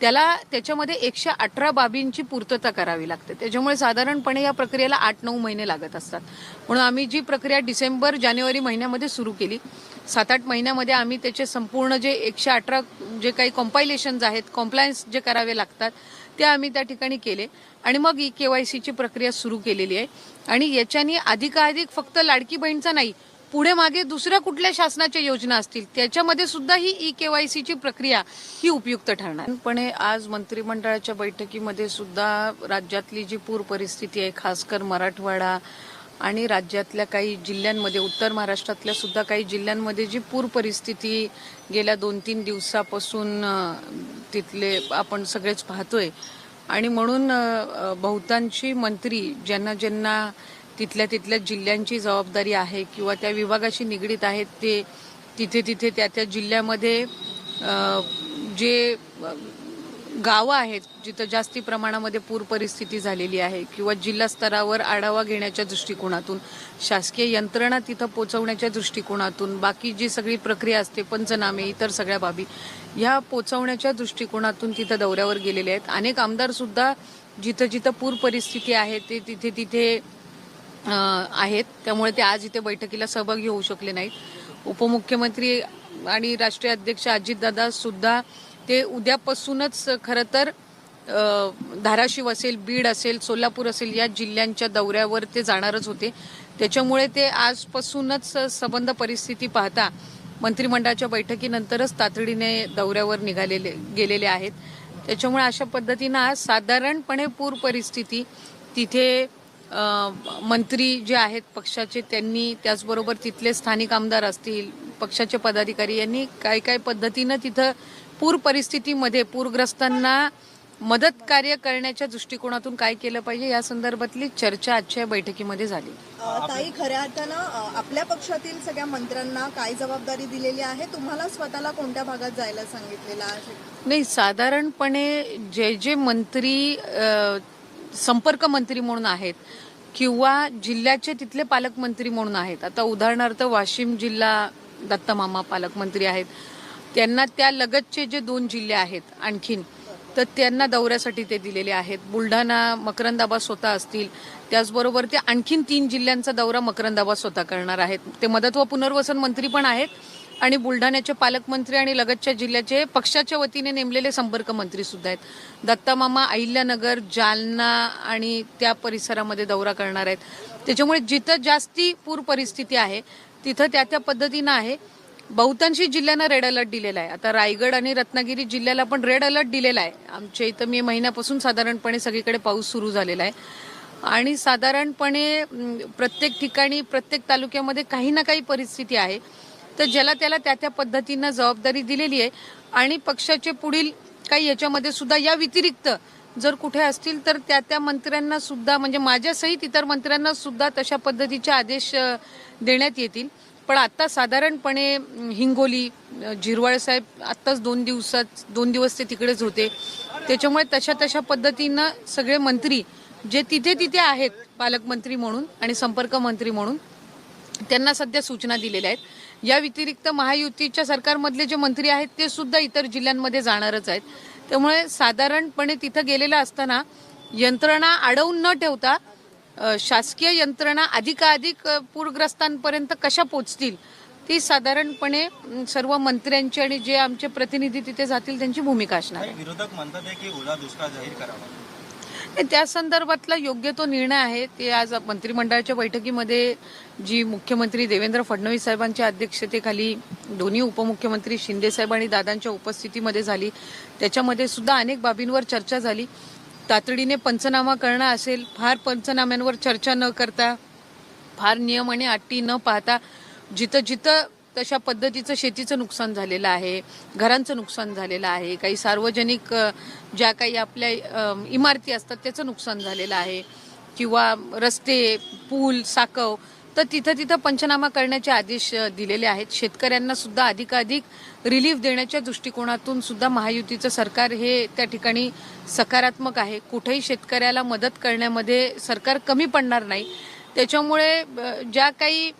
त्याला त्याच्यामध्ये एकशे अठरा बाबींची पूर्तता करावी लागते. त्याच्यामुळे साधारणपणे या प्रक्रियेला आठ नऊ महिने लागत असतात. म्हणून आम्ही जी प्रक्रिया डिसेंबर जानेवारी महिन्यामध्ये सुरू केली सात आठ महिन्यामध्ये आम्ही त्याचे संपूर्ण जे एकशे अठरा जे काही कॉम्पायलेशन्स आहेत कॉम्प्लायन्स जे करावे लागतात ते आम्ही त्या ठिकाणी केले. आणि मग ई के वाय सीची प्रक्रिया सुरू केलेली आहे. आणि याच्यानी अधिकाधिक फक्त लाडकी बहीणचा नाही पुढे मागे दुसऱ्या कुठल्या शासनाच्या योजना असतील त्याच्यामध्ये सुद्धा ही ई के वाय सीची प्रक्रिया ही उपयुक्त ठरणार. पण आज मंत्रिमंडळाच्या बैठकीमध्ये सुद्धा राज्यातली जी पूर परिस्थिती आहे खासकर मराठवाडा आणि राज्यातल्या काही जिल्ह्यांमध्ये उत्तर महाराष्ट्रातल्या सुद्धा काही जिल्ह्यांमध्ये जी पूर परिस्थिती गेल्या दोन तीन दिवसापासून तिथले आपण सगळेच पाहतोय. आणि म्हणून बहुतांशी मंत्री ज्यांना ज्यांना तिथल्या तिथल्या जिल्ह्यांची जबाबदारी आहे किंवा त्या विभागाशी निगडीत आहेत ते तिथे तिथे त्या त्या जिल्ह्यामध्ये जे गावं आहेत जिथं जास्ती प्रमाणामध्ये पूर परिस्थिती झालेली आहे किंवा जिल्हा स्तरावर आढावा घेण्याच्या दृष्टिकोनातून शासकीय यंत्रणा तिथं पोचवण्याच्या दृष्टिकोनातून बाकी जी सगळी प्रक्रिया असते पंचनामे इतर सगळ्या बाबी ह्या पोचवण्याच्या दृष्टिकोनातून तिथं दौऱ्यावर गेलेले आहेत. अनेक आमदारसुद्धा जिथं जिथं पूर परिस्थिती आहे ते तिथे तिथे आहेत. त्यामुळे ते आज इथे बैठकीला सहभागी होऊ शकले नाहीत. उपमुख्यमंत्री आणि राष्ट्रीय अध्यक्ष अजितदादा सुद्धा ते उद्यापासूनच खरं तर धाराशिव असेल बीड असेल सोलापूर असेल या जिल्ह्यांच्या दौऱ्यावर ते जाणारच होते. त्याच्यामुळे ते आजपासूनच संबंध परिस्थिती पाहता मंत्रिमंडळाच्या बैठकीनंतरच तातडीने दौऱ्यावर निघालेले गेलेले आहेत. त्याच्यामुळे अशा पद्धतीनं आज साधारणपणे पूर परिस्थिती तिथे मंत्री जे आहेत पक्षाचे त्यांनी त्याचबरोबर तिथले स्थानिक आमदार असतील पक्षाचे पदाधिकारी यांनी काय काय पद्धतीनं तिथं पूर परिस्थितीमध्ये पूरग्रस्तांना मदत कार्य करण्याच्या दृष्टिकोनातून काय केलं पाहिजे या संदर्भातली चर्चा आजच्या बैठकीमध्ये झाली. ताई खऱ्या अर्थानं आपल्या पक्षातील सगळ्या मंत्र्यांना काय जबाबदारी दिलेली आहे? तुम्हाला स्वतःला कोणत्या भागात जायला सांगितलेलं आहे? नाही साधारणपणे जे जे मंत्री संपर्क मंत्री म्हणून आहेत किंवा जिल्ह्याचे तिथले पालकमंत्री म्हणून आहेत. आता उदाहरणार्थ वाशिम जिल्हा दत्तमामा पालकमंत्री आहेत. त्यांना त्या लगतचे जे दोन जिल्हे आहेत आणखीन तर त्यांना दौऱ्यासाठी ते दिलेले आहेत. बुलढाणा मकरंदाबा स्वतः असतील. त्याचबरोबर ते आणखीन तीन जिल्ह्यांचा दौरा मकरंदाबा स्वतः करणार आहेत. ते मदत व पुनर्वसन मंत्री पण आहेत. आणि बुलढाण्याचे पालकमंत्री आणि लगतच्या जिल्ह्याचे पक्षाच्या वतीने नेमलेले संपर्क मंत्री सुद्धा आहेत. दत्तामामा अहिल्यानगर जालना आणि त्या परिसरामध्ये दौरा करणार आहेत. त्याच्यामुळे जिथं जास्ती पूर परिस्थिती आहे तिथं त्या त्या पद्धतीनं आहे. बहुतांशी जिल्ह्यांना रेड अलर्ट दिलेला आहे. आता रायगड आणि रत्नागिरी जिल्ह्याला पण रेड अलर्ट दिलेला आहे. आमच्या इथं मे महिन्यापासून साधारणपणे सगळीकडे पाऊस सुरू झालेला आहे. आणि साधारणपणे प्रत्येक ठिकाणी प्रत्येक तालुक्यामध्ये काही ना काही परिस्थिती आहे. तर ज्याला त्याला त्या त्या पद्धतीनं जबाबदारी दिलेली आहे. आणि पक्षाचे पुढील काही याच्यामध्ये सुद्धा या व्यतिरिक्त जर कुठे असतील तर त्या त्या मंत्र्यांना सुद्धा म्हणजे माझ्यासहित इतर मंत्र्यांना सुद्धा तशा पद्धतीचे आदेश देण्यात येतील. पण आत्ता साधारणपणे हिंगोली अ, झिरवाळ साहेब आत्ताच दोन दिवसात दोन दिवस ते तिकडेच होते. त्याच्यामुळे तशा तशा पद्धतीनं सगळे मंत्री जे तिथे तिथे आहेत पालकमंत्री म्हणून आणि संपर्क मंत्री म्हणून त्यांना सध्या सूचना दिलेल्या आहेत. या व्यतिरिक्त महायुतीच्या सरकारमधले जे मंत्री आहेत ते सुद्धा इतर जिल्ह्यांमध्ये जाणारच आहेत. त्यामुळे साधारणपणे तिथं गेलेलं असताना यंत्रणा अडवून न ठेवता शासकीय यंत्रणा अधिकाधिक पूरग्रस्तांपर्यंत कशा पोचतील ती साधारणपणे सर्व मंत्र्यांची आणि जे आमचे प्रतिनिधी तिथे जातील त्यांची भूमिका असणार विरोधक म्हणतात की ओला दुष्काळ जाहीर करावा. त्या संदर्भातला योग्य तो निर्णय आहे. ते आज मंत्रिमंडळाच्या बैठकीमध्ये जी मुख्यमंत्री देवेंद्र फडणवीस साहेबांच्या अध्यक्षतेखाली दोन्ही उपमुख्यमंत्री शिंदे साहेब आणि दादांच्या उपस्थितीमध्ये झाली. त्याच्यामध्ये सुद्धा अनेक बाबींवर चर्चा झाली. तातडीने पंचनामा करणं असेल फार पंचनाम्यांवर चर्चा न करता फार नियम आणि अटी न पाहता जिथं जिथं तशा पद्धतीचं शेतीचं नुकसान झालेलं आहे घरांचं नुकसान झालेलं आहे काही सार्वजनिक ज्या काही आपल्या इमारती असतात त्याचं नुकसान झालेलं आहे. किंवा रस्ते पूल साकव तर तिथं तिथं पंचनामा करण्याचे आदेश दिलेले आहेत. शेतकऱ्यांना सुद्धा अधिकाधिक रिलीफ देण्याच्या दृष्टिकोनातून सुद्धा महायुतीचं सरकार हे त्या ठिकाणी सकारात्मक आहे. कुठेही शेतकऱ्याला मदत करण्यामध्ये सरकार कमी पडणार नाही. त्याच्यामुळे ज्या काही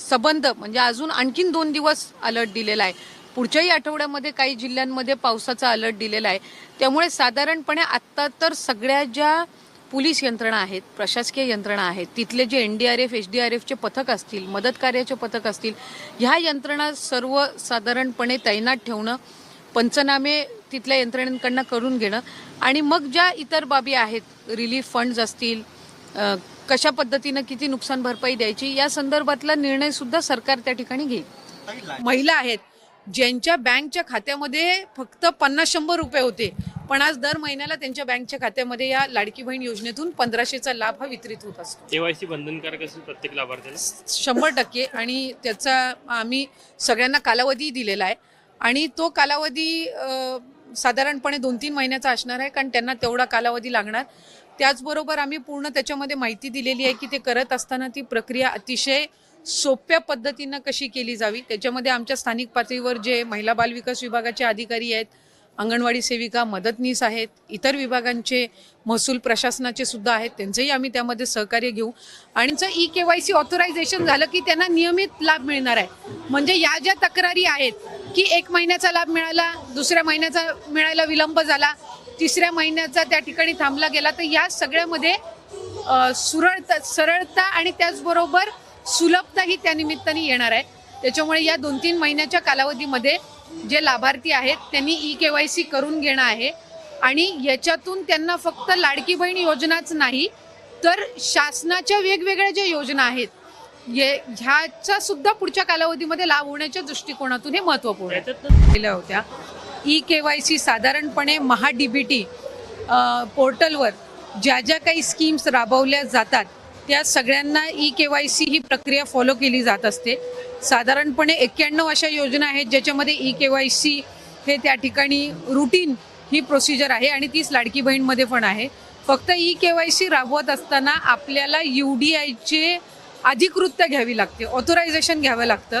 सबंध म्हणजे अजून आणखीन दोन दिवस अलर्ट दिलेला आहे. पुढच्याही आठवड्यामध्ये काही जिल्ह्यांमध्ये पावसाचा अलर्ट दिलेला आहे. त्यामुळे साधारणपणे आत्ता तर सगळ्या ज्या पोलीस यंत्रणा आहेत प्रशासकीय यंत्रणा आहेत तिथले जे N D R F H D R एफचे पथक असतील मदत कार्याचे पथक असतील ह्या यंत्रणा सर्व साधारणपणे तैनात ठेवणं पंचनामे तिथल्या यंत्रणेकडनं करून घेणं आणि मग ज्या इतर बाबी आहेत रिलीफ फंड्स असतील कशा पद्धतीनं किती नुकसान भरपाई द्यायची या संदर्भातला निर्णय सुद्धा सरकार त्या ठिकाणी घेईल. महिला आहेत ज्यांच्या बँकच्या खात्यामध्ये फक्त पन्नास शंभर रुपये होते पण आज दर महिन्याला त्यांच्या बँकच्या खात्यामध्ये या लाडकी बहीण योजनेतून पंधराशेचा लाभ हा वितरित होत असतो. केवायसी बंधनकारक असेल प्रत्येक लाभार्थ्याला? शंभर टक्के आणि त्याचा आम्ही सगळ्यांना कालावधी दिलेला आहे आणि तो कालावधी साधारणपणे दोन तीन महिन्याचा असणार आहे कारण त्यांना तेवढा कालावधी लागणार. त्याचबरोबर आम्ही पूर्ण त्याच्यामध्ये माहिती दिलेली आहे की ते करत असताना ती प्रक्रिया अतिशय सोप्या पद्धतीनं कशी केली जावी. त्याच्यामध्ये आमच्या स्थानिक पातळीवर जे महिला बाल विकास विभागाचे अधिकारी आहेत अंगणवाडी सेविका मदतनीस आहेत इतर विभागांचे महसूल प्रशासनाचे सुद्धा आहेत त्यांचंही आम्ही त्यामध्ये सहकार्य घेऊ. आणि E K Y C authorisation झालं की त्यांना नियमित लाभ मिळणार आहे. म्हणजे या ज्या तक्रारी आहेत की एक महिन्याचा लाभ मिळाला दुसऱ्या महिन्याचा मिळायला विलंब झाला तिसऱ्या महिन्याचा त्या ठिकाणी थांबला गेला तर या सगळ्यामध्ये सुरळता सरळता आणि त्याचबरोबर सुलभता ही त्या निमित्ताने येणार आहे. त्याच्यामुळे या दोन तीन महिन्याच्या कालावधीमध्ये जे लाभार्थी आहेत त्यांनी ई के वाय सी करून घेणं आहे आणि याच्यातून त्यांना फक्त लाडकी बहीण योजनाच नाही तर शासनाच्या वेगवेगळ्या ज्या योजना आहेत ये ह्याचा सुद्धा पुढच्या कालावधीमध्ये लाभ होण्याच्या दृष्टिकोनातून हे महत्त्वपूर्ण केल्या होत्या. ई के वाय सी साधारणपणे महा डी बी टी पोर्टलवर ज्या ज्या काही स्कीम्स राबवल्या जातात त्या सगळ्यांना ई के वाय सी ही प्रक्रिया फॉलो केली जात असते. साधारणपणे एक्क्याण्णव अशा योजना आहेत ज्याच्यामध्ये ई के वाय सी हे त्या ठिकाणी रुटीन ही प्रोसिजर आहे आणि तीच लाडकी बहीणमध्ये पण आहे. फक्त ई के वाय सी राबवत असताना आपल्याला यू डी आयचे अधिकृतता घ्यावी लागते ऑथोरायझेशन घ्यावं लागतं.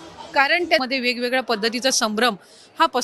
कारण त्यामध्ये वेगवेगळ्या पद्धतीचा संभ्रम हा पस